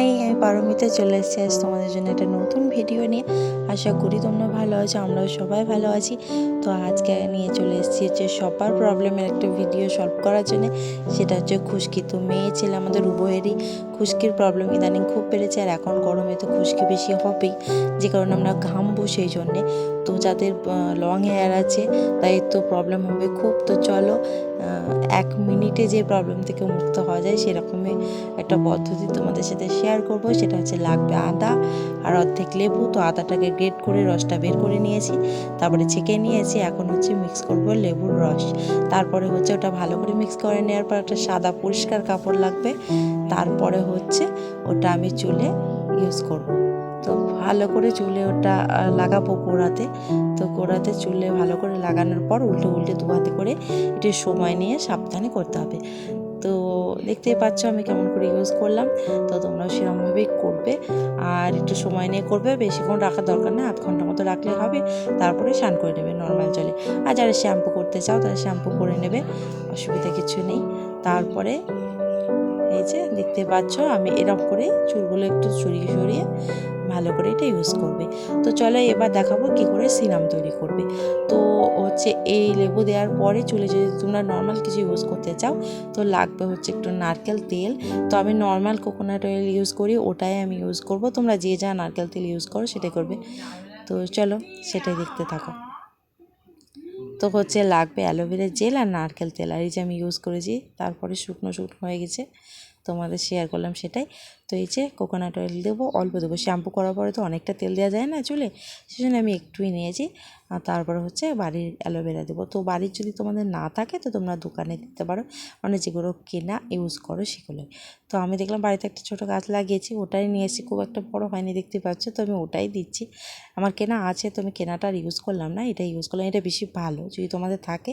High আমি পারমিতে চলে এসেছি আজ তোমাদের জন্য একটা নতুন ভিডিও নিয়ে। আশা করি তোমরা ভালো আছো, আমরাও সবাই ভালো আছি। তো আজকে নিয়ে চলে এসেছি হচ্ছে সবার প্রবলেমের একটা ভিডিও সলভ করার জন্য। সেটা হচ্ছে খুশকি। তো মেয়ে ছেলে আমাদের উভয়েরই খুশকির প্রবলেম ইদানিং খুব বেড়েছে আর এখন গরমে তো খুশকি বেশি হবেই। যে কারণে আমরা ঘামবো সেই জন্যে। তো যাদের লং হেয়ার আছে, তাই তো প্রবলেম হবে খুব। তো চলো এক মিনিটে যে প্রবলেম থেকে মুক্ত হওয়া যায়, সেরকমই একটা পদ্ধতি তোমাদের সাথে শেয়ার করব। সেটা হচ্ছে লাগবে আদা আর অর্ধেক লেবু। তো আদাটাকে গ্রেট করে, রসটা বের করে নিয়েছি। তারপরে ছেঁকে নিয়েছি। এখন হচ্ছে মিক্স করব লেবুর রস। তারপরে হচ্ছে ওটা ভালো করে মিক্স করে নেওয়ার পর একটা সাদা পরিষ্কার কাপড় লাগবে। তারপরে হচ্ছে ওটা আমি চুলে ইউজ করব। তো ভালো করে চুলে ওটা লাগাবো কোড়াতে। তো কোড়াতে চুলে ভালো করে লাগানোর পর উল্টে উল্টে দু হাতে করে একটু সময় নিয়ে সাবধানে করতে হবে। তো দেখতেই পাচ্ছ আমি কেমন করে ইউজ করলাম। তো তোমরাও সেরকমভাবেই করবে। আর একটু সময় নিয়ে করবে, বেশিক্ষণ রাখার দরকার না, আধ ঘণ্টা মতো রাখলে হবে, তারপরে স্নান করে নেবে নর্মাল জলে। আর যারা শ্যাম্পু করতে চাও, তারা শ্যাম্পু করে নেবে, অসুবিধা কিছু নেই। তারপরে এই যে দেখতে পাচ্ছ আমি এরকম করে চুলগুলো একটু সরিয়ে সরিয়ে ভালো করে এটা ইউজ করবে। তো চলো এবার দেখাবো কি করে সিরাম তৈরি করবে। তো হচ্ছে এই লেবু দেওয়ার পরে চুলে যদি তোমরা নর্মাল কিছু ইউজ করতে চাও, তো লাগবে হচ্ছে একটু নারকেল তেল। তো আমি নর্মাল কোকোনাট অয়েল ইউজ করি, ওটাই আমি ইউজ করব। তোমরা যে যা নারকেল তেল ইউজ করো সেটাই করবে। তো চলো সেটাই দেখতে থাকো। তো হচ্ছে লাগবে অ্যালোভেরা জেল আর নারকেল তেল। আর এই যে আমি ইউজ করেছি, তারপরে শুকনো শুকনো হয়ে গেছে। তোমাদের শেয়ার করলাম সেটাই। তো এই যে কোকোনাট অয়েল দেবো, অল্প দেবো। শ্যাম্পু করার পরে তো অনেকটা তেল দেওয়া যায় না চুলে, সেজন্য আমি একটুই নিয়েছি। আর তারপরে হচ্ছে বাড়ির অ্যালোভেরা দেবো। তো বাড়ির যদি তোমাদের না থাকে, তো তোমরা দোকানে দিতে পারো। মানে যেগুলো কেনা ইউজ করো সেগুলোই। তো আমি দেখলাম বাড়িতে একটা ছোটো গাছ লাগিয়েছি, ওটাই নিয়েছি খুব একটা বড় হয়নি, দেখতে পাচ্ছ? তো আমি ওটাই দিচ্ছি। আমার কেনা আছে, তো আমি কেনাটা ইউজ করলাম না এটা ইউজ করলাম। এটা বেশি ভালো, যদি তোমাদের থাকে,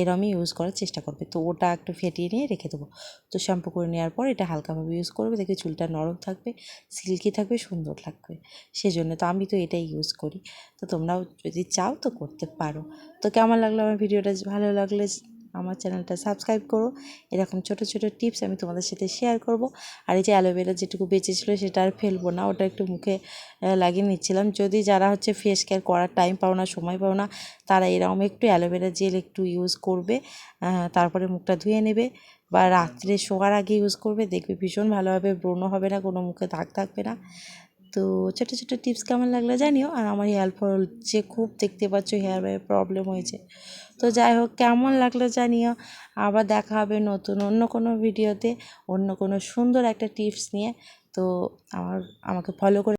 এরমই ইউজ করার চেষ্টা করবে। তো ওটা একটু ফেটিয়ে নিয়ে রেখে দেবো। তো শ্যাম্পু করে নেওয়ার পর এটা হালকাভাবে ইউজ করবে, দেখবে চুলটা নরম থাকবে সিল্কি থাকবে, সুন্দর লাগবে সেজন্য তো আমি তো এটাই ইউজ করি। তো তোমরাও যদি চাও তো করতে পারো। তো কেমন লাগল আমার ভিডিওটা? ভালো লাগলে আমার চ্যানেলটা সাবস্ক্রাইব করো। এরকম ছোট ছোট টিপস আমি তোমাদের সাথে শেয়ার করব। আর এই যে অ্যালোভেরা যেটুকু বেঁচেছিলো সেটা আর ফেলব না, ওটা একটু মুখে লাগিয়ে নিচ্ছিলাম। যদি যারা হচ্ছে ফেস কেয়ার করার টাইম পাও না, সময় পাও না, তারা এরকম একটু অ্যালোভেরা জেল একটু ইউজ করবে তারপরে মুখটা ধুয়ে নেবে। বা রাত্রে শোয়ার আগে ইউজ করবে দেখবে ভীষণ ভালোভাবে ব্রণ হবে না কোনো মুখে দাগ থাকবে না। তো ছোটো ছোটো টিপস কেমন লাগল জানিও। আর আমার হেয়ার ফল যে খুব দেখতে পাচ্ছ হেয়ার প্রবলেম হয়েছে। তো যাই হোক কেমন লাগল জানিও। আবার দেখা হবে নতুন অন্য কোনো ভিডিওতে অন্য কোনো সুন্দর একটা টিপস নিয়ে। তো আমার আমাকে ফলো করে